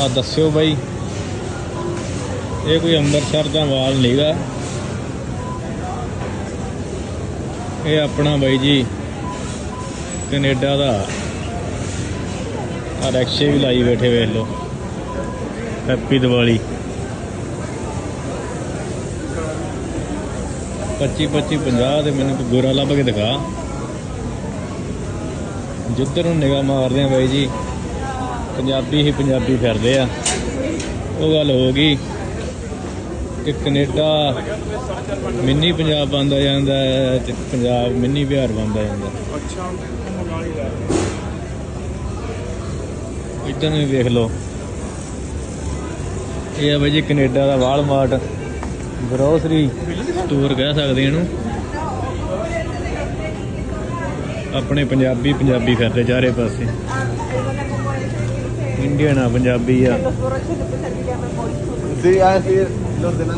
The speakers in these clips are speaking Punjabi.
ਆ ਦੱਸਿਓ ਬਾਈ। ਇਹ ਕੋਈ ਅੰਮ੍ਰਿਤਸਰ ਦਾ ਵਾਲ ਨਹੀਂਗਾ ਇਹ ਆਪਣਾ ਬਾਈ ਜੀ, ਕੈਨੇਡਾ ਦਾ। ਆ ਰੈਕਸ਼ੇ ਵੀ ਲਾਈ ਬੈਠੇ, ਵੇਖ ਲਓ। ਹੈਪੀ ਦੀਵਾਲੀ। 25 25 50 ਤੇ ਮੈਨੂੰ ਕੋਈ ਗੋਰਾ ਲੱਭ ਕੇ ਦਿਖਾ। ਜਿੱਧਰ ਨੂੰ ਨਿਗਾਹ ਮਾਰਦੇ ਆ ਬਾਈ ਜੀ। ਪੰਜਾਬੀ ਹੀ ਪੰਜਾਬੀ ਫਿਰਦੇ ਆ। ਉਹ ਗੱਲ ਹੋ ਗਈ ਕਿ ਕੈਨੇਡਾ ਮਿੰਨੀ ਪੰਜਾਬ ਬੰਦਾ ਜਾਂਦਾ ਤੇ ਪੰਜਾਬ ਮਿੰਨੀ ਬਿਹਾਰ ਬੰਦਾ ਜਾਂਦਾ ਅੱਛਾ ਇੱਧਰ ਨੂੰ ਵੀ ਵੇਖ ਲਓ। ਇਹ ਆ ਬਾਈ ਕੈਨੇਡਾ ਦਾ ਵਾਲਮਾਰਟ ਗਰੋਸਰੀ ਸਟੋਰ ਕਹਿ ਸਕਦੇ ਇਹਨੂੰ। ਆਪਣੇ ਪੰਜਾਬੀ ਪੰਜਾਬੀ ਫਿਰਦੇ ਚਾਰੇ ਪਾਸੇ। ਇੰਡੀਅਨ ਆ ਪੰਜਾਬੀ ਆ। los de la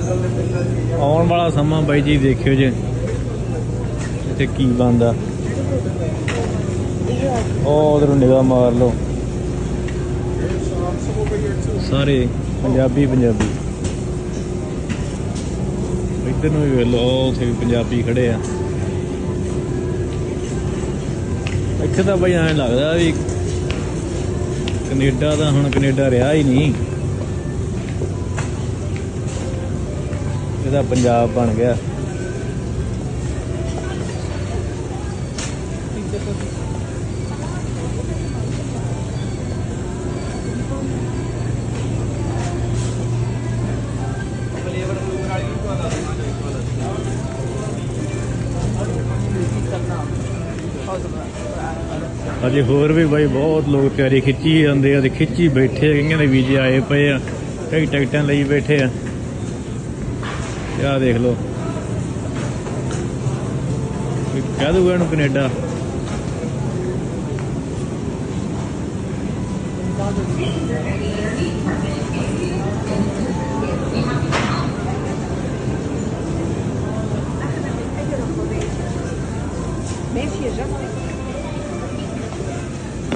ਆਉਣ ਵਾਲਾ ਸਮਾਂ ਬਾਈ ਜੀ ਦੇਖਿਓ ਜੇ ਇੱਥੇ ਕੀ ਬੰਦਾ ਉਹ ਉਧਰੋਂ ਨਿਗਾਹ ਮਾਰ ਲਓ। ਸਾਰੇ ਪੰਜਾਬੀ ਪੰਜਾਬੀ। ਇੱਧਰ ਨੂੰ ਵੀ ਵੇਖ ਲਓ ਉੱਥੇ ਵੀ ਪੰਜਾਬੀ ਖੜੇ ਆ। ਇੱਥੇ ਤਾਂ ਬਈ ਐਂ ਲੱਗਦਾ ਵੀ ਕੈਨੇਡਾ ਦਾ ਹੁਣ ਕੈਨੇਡਾ ਰਿਹਾ ਹੀ ਨਹੀਂ। ਇਹਦਾ ਪੰਜਾਬ ਬਣ ਗਿਆ। ਅਜੇ ਹੋਰ ਵੀ ਬਾਈ ਬਹੁਤ ਲੋਕ ਤਿਆਰੀ ਖਿੱਚੀ ਜਾਂਦੇ ਆ ਤੇ ਖਿੱਚੀ ਬੈਠੇ ਕਈਆਂ ਦੇ ਵੀਜ਼ੇ ਆਏ ਪਏ ਆ, ਕਈ ਟਿਕਟਾਂ ਲਈ ਬੈਠੇ ਆ। ਤੇ ਆਹ ਦੇਖ ਲਓ। ਕਹਿ ਦੂਗਾ ਇਹਨੂੰ ਕੈਨੇਡਾ।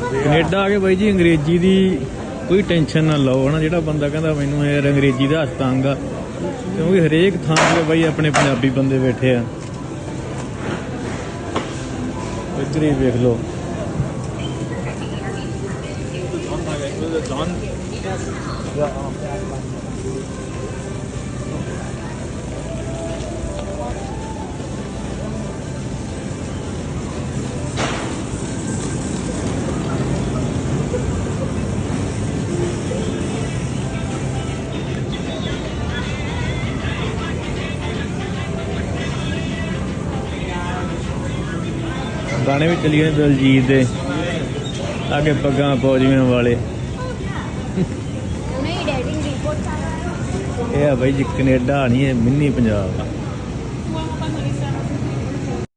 ਕੈਨੇਡਾ ਆ ਕੇ ਬਾਈ ਜੀ, ਅੰਗਰੇਜ਼ੀ ਦੀ ਕੋਈ ਟੈਨਸ਼ਨ ਨਾ ਲਓ, ਹਨਾ? ਜਿਹੜਾ ਬੰਦਾ ਕਹਿੰਦਾ ਮੈਨੂੰ ਯਾਰ ਅੰਗਰੇਜ਼ੀ ਦਾ ਹੱਥ ਤੰਗ ਆ, ਕਿਉਂਕਿ ਹਰੇਕ ਥਾਂ ਤੇ ਬਾਈ ਆਪਣੇ ਪੰਜਾਬੀ ਬੰਦੇ ਬੈਠੇ ਆ। ਇੱਧਰ ਹੀ ਵੇਖ ਲਓ। ਗਾਣੇ ਵੀ ਚੱਲੀ ਜਾਂਦੇ ਦਲਜੀਤ ਦੇ। ਅੱਗੇ ਪੱਗਾਂ ਫੌਜੀਆਂ ਵਾਲੇ। ਨਹੀਂ ਡੈਡੀ ਰਿਪੋਰਟ ਇਹ ਆ ਬਾਈ ਜੀ ਕੈਨੇਡਾ ਨਹੀਂ ਇਹ ਮਿੰਨੀ ਪੰਜਾਬ। ਆ